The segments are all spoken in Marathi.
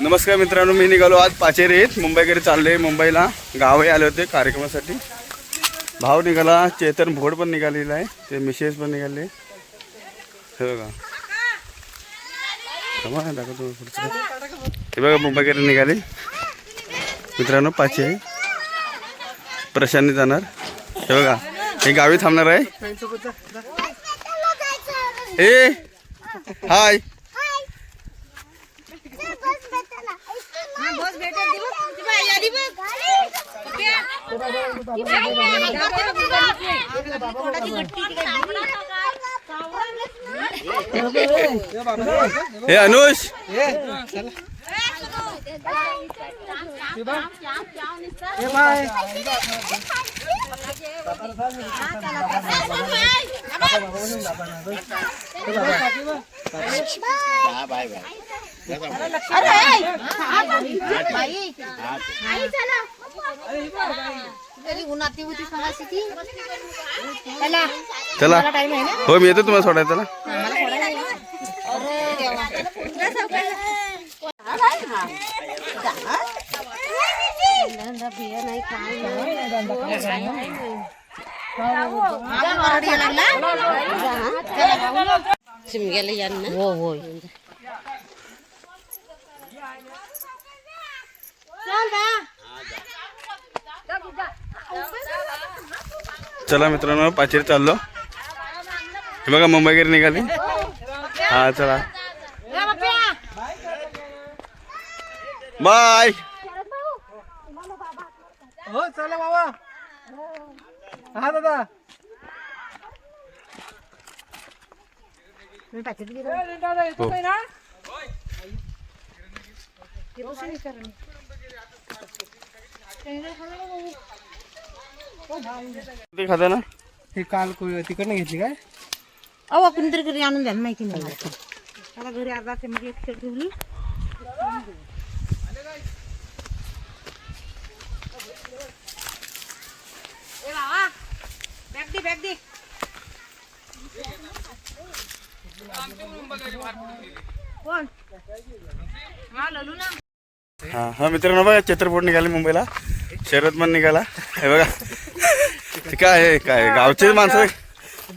नमस्कार मित्रांनो मी निघालो आज पाचेरीत मुंबईकडे चालले मुंबईला गावही आले होते कार्यक्रमासाठी. भाव निघाला चेतन भोड पण निघालेला आहे ते मिसेस पण निघाले. हे बघा. दाखवतो पुढचं. हे बघा मुंबईकडे निघाले. मित्रांनो पाचशे आहे. प्रशांत जाणार. हे बघा हे गावी थांबणार आहे. ए हाय बस भेटेल ती बघ. ती बाई आली बघ. पप्या. ती बाई आली. तोंडाची गट्टी ती काय हे अनुष अरे आई. चला. तरी उन्हात होती सांगायची ती चला चला मला टाइम आहे ना हो मी येतो तुम्हाला सोडायला चला मला सोडायला नाही ना. अरे देवा. धंदा बिया नाही, काय नाही. माझा वरड यायला लागला. शिमग्याला या ना हो हो चला मित्रांनो पाचेरी चाललो. हे बघा मुंबईकडे निघाली हा चला. बाय. हो चला बाबा. हा दादा. हो. ते खाता ना? हे काल तिकडनं घेतली काय? अहो कोणतरी घरी आणून द्या ना, माहिती नाही मला. मला घरी अर्धा ते मग एक ठेवली. ए बाबा बॅग दे बॅग दे. कोण? हा ललू ना. हा हा मित्रांनो बघा चित्रपट निघाले मुंबईला. शरद पण निघाला. हे बघा. ते काय आहे काय गावचे माणसं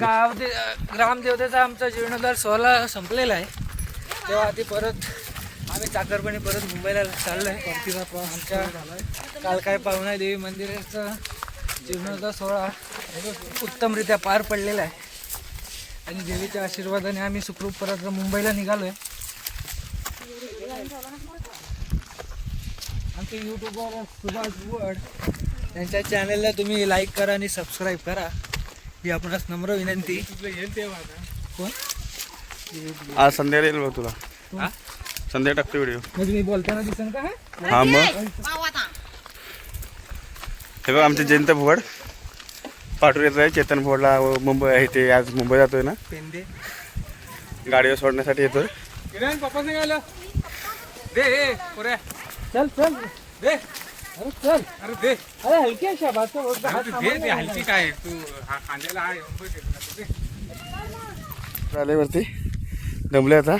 गाव दे ग्रामदेवतेचा आमचा जीर्णोद्धार सोहळा संपलेला आहे. तेव्हा ती परत आम्ही चाकरपणे परत मुंबईला चाललोय. परतीला प- आमच्या काल काय पाहुणा देवी मंदिराचा जीर्णोद्धार सोहळा उत्तमरित्या पार पडलेला आहे. आणि देवीच्या आशीर्वादाने आम्ही सुखरूप परत मुंबईला निघालोय. आमचे यूट्यूबर सुभाष बुवड त्यांच्या चॅनलला तुम्ही लाईक करा आणि सबस्क्राईब करा. ही आपणास नम्र विनंती. कोण? आज संध्याकाळी येईल बघ तुला. संध्या टाकतो व्हिडिओ म्हणजे मी बोलताना दिसन का हा? मग. हे बघ आमचे जयंत भोड. पाठवून येत आहे चेतन भोडला व मुंबई आहे ते आज मुंबई जातोय ना. पेंदे गाडीवर सोडण्यासाठी येतोय. किरण पप्पा निघालं दे चल चल. दे. अरे चल. अरे दे. अरे हलकी दे दे हलकी काय तू खांद्याला आले वरती. दमले आता.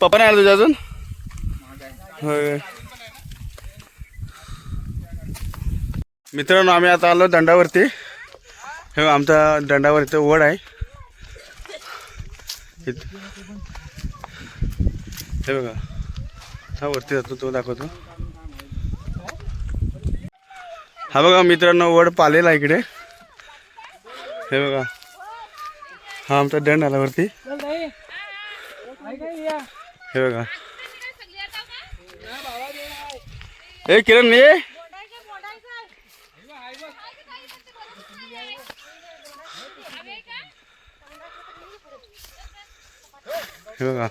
पप्पा नाही आला तुझ्या अजून? होय. मित्रांनो आम्ही आता आलो दंडावरती. हे आमचा दंडावर इथं वड आहे. इथं- हे बघा. हा वरती जातो तो दाखवतो. हा बघा मित्रांनो वड पालेला आहे इकडे. हे बघा. हा आमचा दंड आला वरती. हे बघा. ए किरण ये. हे बघा.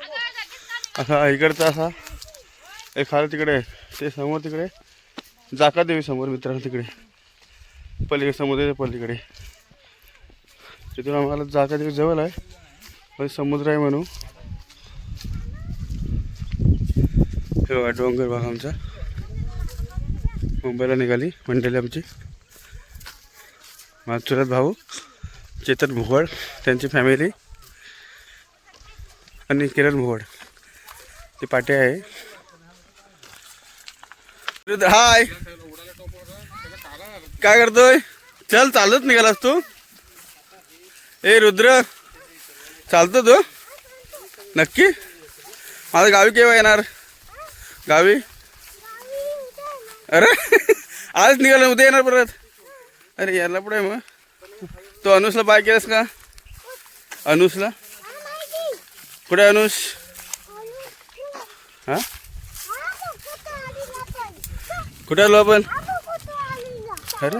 असा इकडचा असा. एक खाली तिकडे. ते समोर तिकडे. जाका देवी समोर मित्रांनो तिकडे. पलीकडे समुद्राच्या पलीकडे. तिथून आम्हाला जाका देवी जवळ आहे. पण समुद्र आहे म्हणून. हे बघा डोंगर भाग आमचा. मुंबईला निघाली मंडळी आमची. माचुरात भाऊ चेतन भुवड त्यांची फॅमिली आणि किरण भुवड ती पाटी आहे. हाय. काय करतोय? चल चालत निघालास तू. ए रुद्र. चालतो तू? नक्की? माझं गावी केव्हा येणार? गावी? अरे आज निघालं उद्या येणार परत. अरे यायला पुढे मग. तो अनुसला बाय केलास का? अनुसला कुठे अनुष? हा? कुठे आलो आपण? अरे?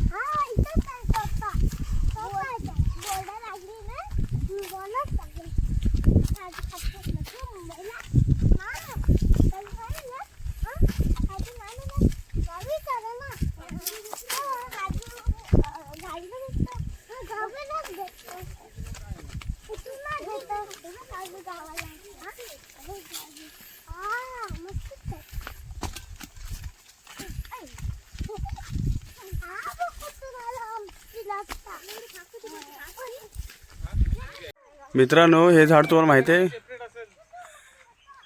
मित्रांनो हे झाड तुम्हाला माहिती आहे?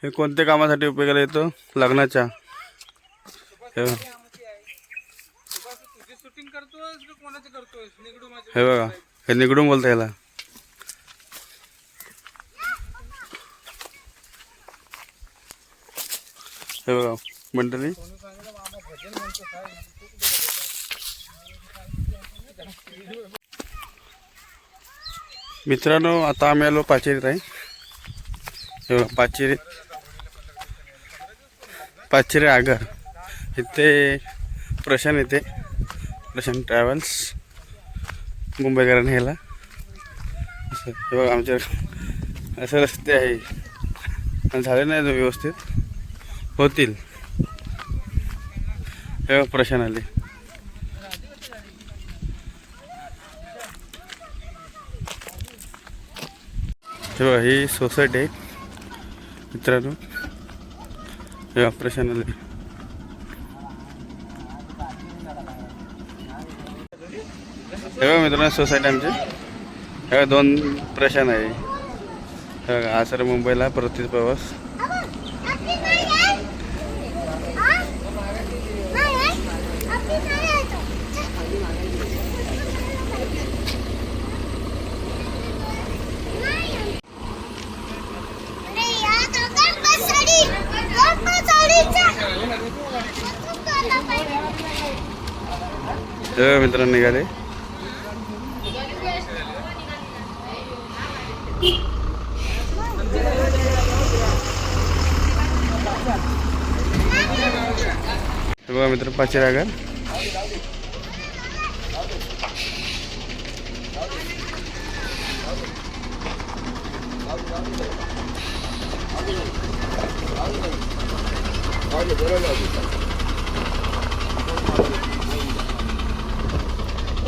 हे कोणत्या कामासाठी उपयोगाला येतं? लग्नाच्या. हे बघा. हे बघा. हे निगडून बोलतं याला. हे बघा मंडळी. मित्रांनो आता आम्ही आलो पाचेरीत आहे. हे बघा पाचेरीत पाचेरी आगर. इथे प्रशांत येते. प्रशांत ट्रॅव्हल्स. मुंबईकरांनी ह्याला. असं हे बघा आमच्या असे रस्ते आहे. आणि झाले नाही व्यवस्थित. होतील. हे बघा प्रशांत आले. हे बघा ही सोसायटी आहे. मित्रांनो हे ऑपरेशन आले हे बघा मित्रांनो सोसायटी आमची. हे दोन प्रशांत आहे. हा सर मुंबईला प्रत्येक प्रवास आपली नाही आहे? आ? नाही आहे? आपली नाही आहे तो. नाही आहे. अरे या दोघां बसाडी. दोन बसाडीच्या. खूप झाला पाहिजे. हे बघा मित्रांनो निघाले हे बघा मित्र पाचशे रागर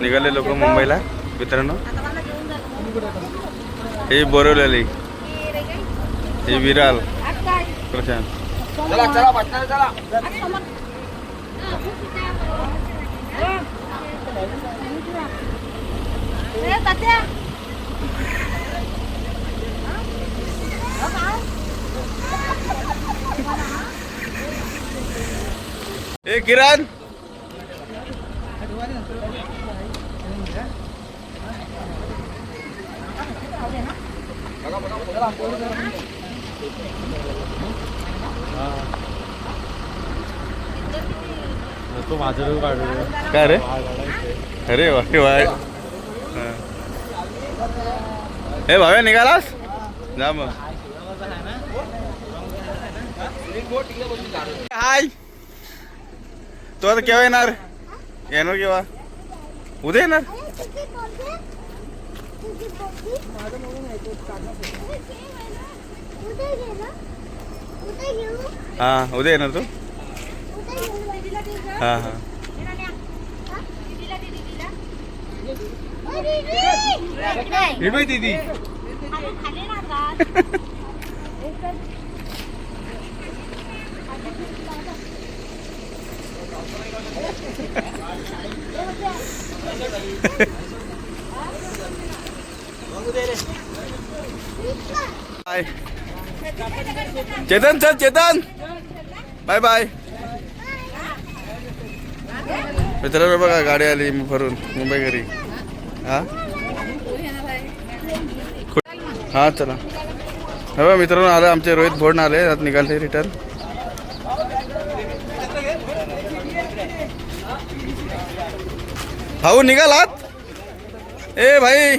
निघाले लोक मुंबईला मित्रांनो. हे बोरवलेली. हे विराल. प्रशांत. ए, किरण तो माझं काढू काय रे? अरे वा वाय हे हा. भाव्या निघालास? जा मग. हाय. तो आता केव्हा येणार? येणार केव्हा? उद्या येणार अरे तुझी पोरगी तुझी पोरगी उद्या गेला उद्या घेऊ हा उद्या येणार तू? उद्या घेऊ हा हा दीदी बाय चेतन चल चेतन बाय बाय मित्रांनो बघा गाडी आली भरून मुंबई घरी. हा? हा चला. हे मित्रांनो आलं आमचे रोहित भोडण आले आता निघाले रिटर्न भाऊ निघालात? ए भाई.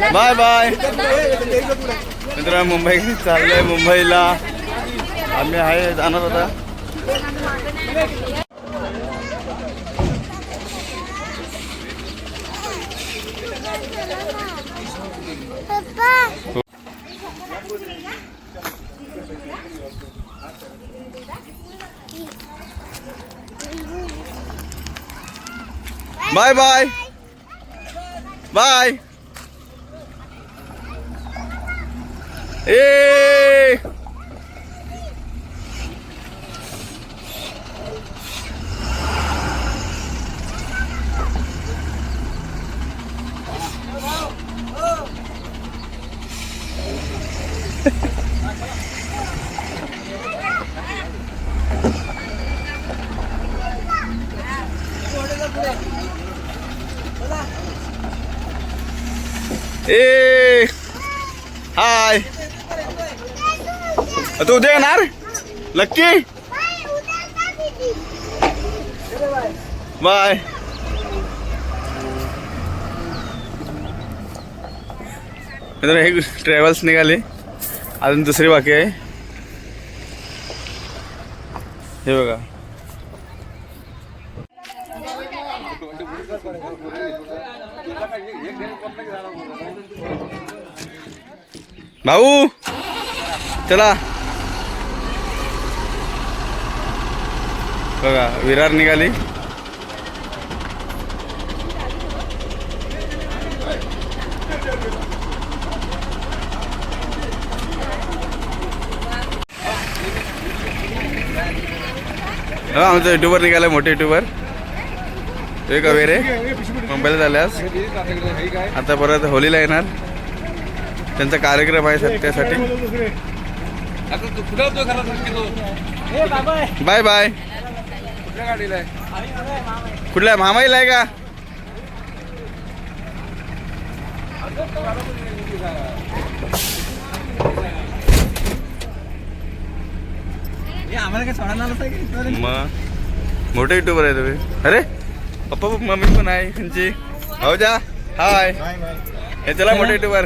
Bye bye. मित्र मुंबई चाललंय मुंबईला. आम्ही आहे जाणार आता. Bye bye. बाय. ए तू उद्या येणार नक्की बाय मित्र हे ट्रॅव्हल्स निघाले अजून दुसरी बाकी आहे हे बघा भाऊ चला बघा विरार निघाली. हा आमचं युट्यूबर निघालं मोठे युट्यूबर ते का वेरे? मुंबईला झाल्यास आता परत होलीला येणार. त्यांचा कार्यक्रम आहे सध्या- त्यासाठी बाय बाय कुठल्या गाडीला आहे. कुठल्या? मामाईला आहे का? आम्हाला काय सोडणार मग. मोठे युट्यूबर आहे तुम्ही. अरे पप्पा मम्मी पण आहे त्यांची. हो जा. हाय हे चला मोठे युट्यूबर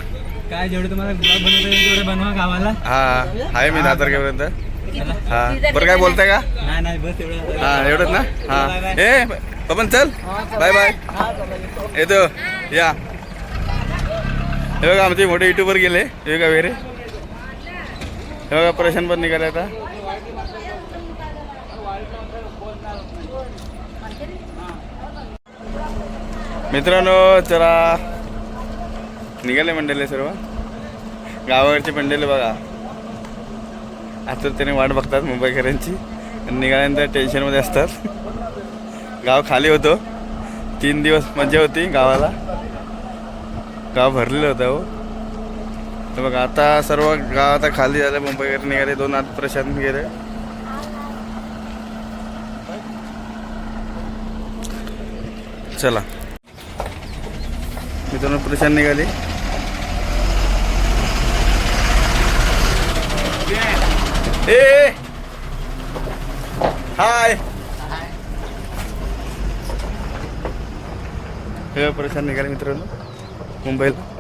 काय जेवढे तुम्हाला बनवता तेवढे बनवा गावाला. हा. आहे मी दहा तारखेपर्यंत. हा. बरं काय बोलताय का? नाही नाही बस एवढं. हा एवढंच ना? हा. ए पपन चल. बाय बाय येतो. या. हे बघा आमचे मोठे युट्यूबर गेले. हे बघा वेरे. हे बघा प्रशांत पण निघाले आता. मित्रांनो चला. निघाले मंडळी सर्व. गावाकडचे मंडळी बघा. आतुरतेने वाट बघतात मुंबईकरांची. आणि निघाल्यानंतर टेन्शनमध्ये असतात. गाव खाली होतो. तीन दिवस मजा होती गावाला. गाव भरलेलं होतं हो. तर बघा आता सर्व गाव आता खाली झालं. मुंबईकर निघाले दोन आत प्रशांत गेले चला. मित्रांनो प्रशांत निघाली. ए हाय. हे परेशान निघाले मित्रांनो. मुंबईला.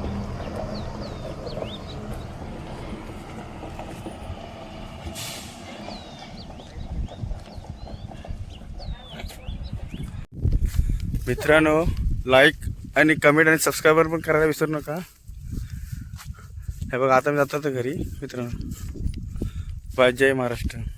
मित्रांनो लाईक आणि कमेंट आणि सबस्क्राईबर पण करायला विसरू नका. हे बघा आता मी जातो तर घरी मित्रांनो. बाय जय महाराष्ट्र.